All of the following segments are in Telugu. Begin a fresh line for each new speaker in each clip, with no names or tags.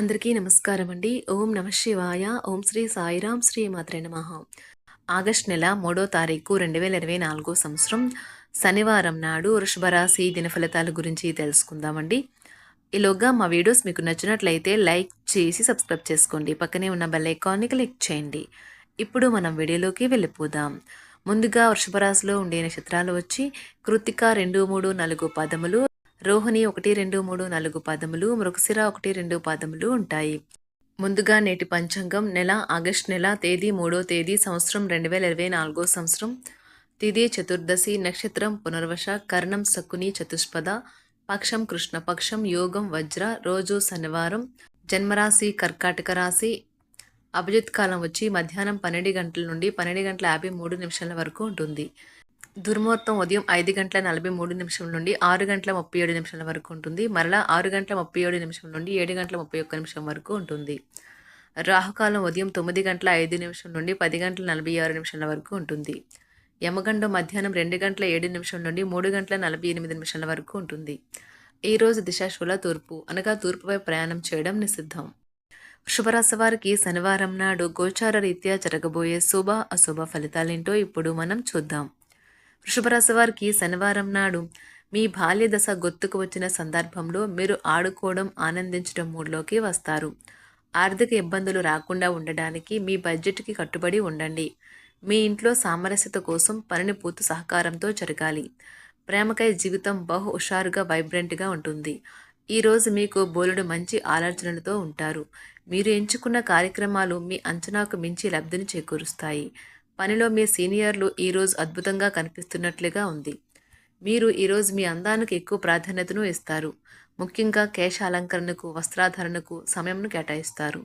అందరికీ నమస్కారం అండి. ఓం నమ శివాయ. ఓం శ్రీ సాయిరాం శ్రీ మాత్రే నమ. ఆగస్ట్ నెల మూడో తారీఖు రెండు వేల ఇరవై నాలుగో సంవత్సరం శనివారం నాడు వృషభరాశి దినఫలితాల గురించి తెలుసుకుందామండి. ఈలోగా మా వీడియోస్ మీకు నచ్చినట్లయితే లైక్ చేసి సబ్స్క్రైబ్ చేసుకోండి. పక్కనే ఉన్న బెల్ ఐకాన్ని క్లిక్ చేయండి. ఇప్పుడు మనం వీడియోలోకి వెళ్ళిపోదాం. ముందుగా వృషభరాశిలో ఉండే నక్షత్రాలు వచ్చి కృతిక రెండు మూడు నాలుగు పదములు రోహిణి ఒకటి రెండు మూడు నాలుగు పదములు మృగశిర ఒకటి రెండు పదములు ఉంటాయి. ముందుగా నేటి పంచాంగం నెల ఆగస్ట్ నెల తేదీ మూడో తేదీ సంవత్సరం రెండు వేల ఇరవై నాలుగో సంవత్సరం. తిథి చతుర్దశి నక్షత్రం పునర్వశ కర్ణం శకుని చతుష్పద పక్షం కృష్ణపక్షం యోగం వజ్ర రోజు శనివారం. జన్మరాశి కర్కాటక రాశి. అభిజిత్ కాలం వచ్చి మధ్యాహ్నం పన్నెండు గంటల నుండి పన్నెండు గంటల యాభై మూడు నిమిషాల వరకు ఉంటుంది. దుర్ముహూర్తం ఉదయం ఐదు గంటల నలభై మూడు నిమిషం నుండి ఆరు గంటల ముప్పై ఏడు నిమిషాల వరకు ఉంటుంది. మరలా ఆరు గంటల ముప్పై ఏడు నిమిషం నుండి ఏడు గంటల ముప్పై ఒక్క నిమిషం వరకు ఉంటుంది. రాహుకాలం ఉదయం తొమ్మిది గంటల ఐదు నిమిషం నుండి పది గంటల నలభై ఆరు నిమిషాల వరకు ఉంటుంది. యమగండం మధ్యాహ్నం రెండు గంటల ఏడు నిమిషం నుండి మూడు గంటల నలభై ఎనిమిది నిమిషాల వరకు ఉంటుంది. ఈ రోజు దిశాశూల తూర్పు అనగా తూర్పుపై ప్రయాణం చేయడం నిషిద్ధం. వృషభరాశి వారికి శనివారం నాడు గోచార రీత్యా జరగబోయే శుభ అశుభ ఫలితాలేంటో ఇప్పుడు మనం చూద్దాం. వృషభరాశి వారికి శనివారం నాడు మీ బాల్య దశ గుర్తుకు వచ్చిన సందర్భంలో మీరు ఆడుకోవడం ఆనందించడం మూడ్లోకి వస్తారు. ఆర్థిక ఇబ్బందులు రాకుండా ఉండడానికి మీ బడ్జెట్కి కట్టుబడి ఉండండి. మీ ఇంట్లో సామరస్యత కోసం పనిని పూర్తి సహకారంతో జరగాలి. ప్రేమకై జీవితం బహు హుషారుగా వైబ్రెంట్గా ఉంటుంది. ఈరోజు మీకు బోలుడు మంచి ఆలోచనలతో ఉంటారు. మీరు ఎంచుకున్న కార్యక్రమాలు మీ అంచనాకు మించి లబ్ధిని చేకూరుస్తాయి. పనిలో మీ సీనియర్లు ఈరోజు అద్భుతంగా కనిపిస్తున్నట్లుగా ఉంది. మీరు ఈరోజు మీ అందానికి ఎక్కువ ప్రాధాన్యతను ఇస్తారు. ముఖ్యంగా కేశ అలంకరణకు వస్త్రాధరణకు సమయంను కేటాయిస్తారు.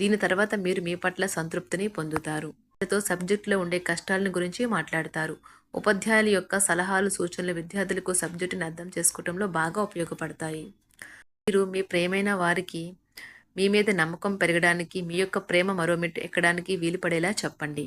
దీని తర్వాత మీరు మీ పట్ల సంతృప్తిని పొందుతారు. తో సబ్జెక్టులో ఉండే కష్టాలను గురించి మాట్లాడతారు. ఉపాధ్యాయుల యొక్క సలహాలు సూచనలు విద్యార్థులకు సబ్జెక్టుని అర్థం చేసుకోవడంలో బాగా ఉపయోగపడతాయి. మీరు మీ ప్రేమైన వారికి మీ మీద నమ్మకం పెరగడానికి మీ యొక్క ప్రేమ మరో మెట్టు ఎక్కడానికి వీలుపడేలా చెప్పండి.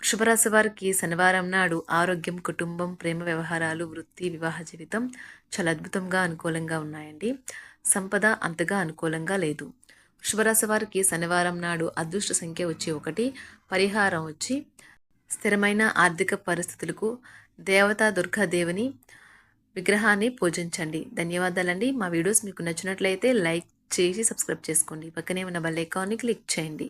వృషభరాశి వారికి శనివారం నాడు ఆరోగ్యం కుటుంబం ప్రేమ వ్యవహారాలు వృత్తి వివాహ జీవితం చాలా అద్భుతంగా అనుకూలంగా ఉన్నాయండి. సంపద అంతగా అనుకూలంగా లేదు. వృషభరాశి వారికి శనివారం నాడు అదృష్ట సంఖ్య వచ్చి ఒకటి పరిహారం వచ్చి స్థిరమైన ఆర్థిక పరిస్థితులకు దేవతా దుర్గాదేవిని విగ్రహాన్ని పూజించండి. ధన్యవాదాలండి. మా వీడియోస్ మీకు నచ్చినట్లయితే లైక్ చేసి సబ్స్క్రైబ్ చేసుకోండి. పక్కనే ఉన్న బెల్ ఐకాన్ని క్లిక్ చేయండి.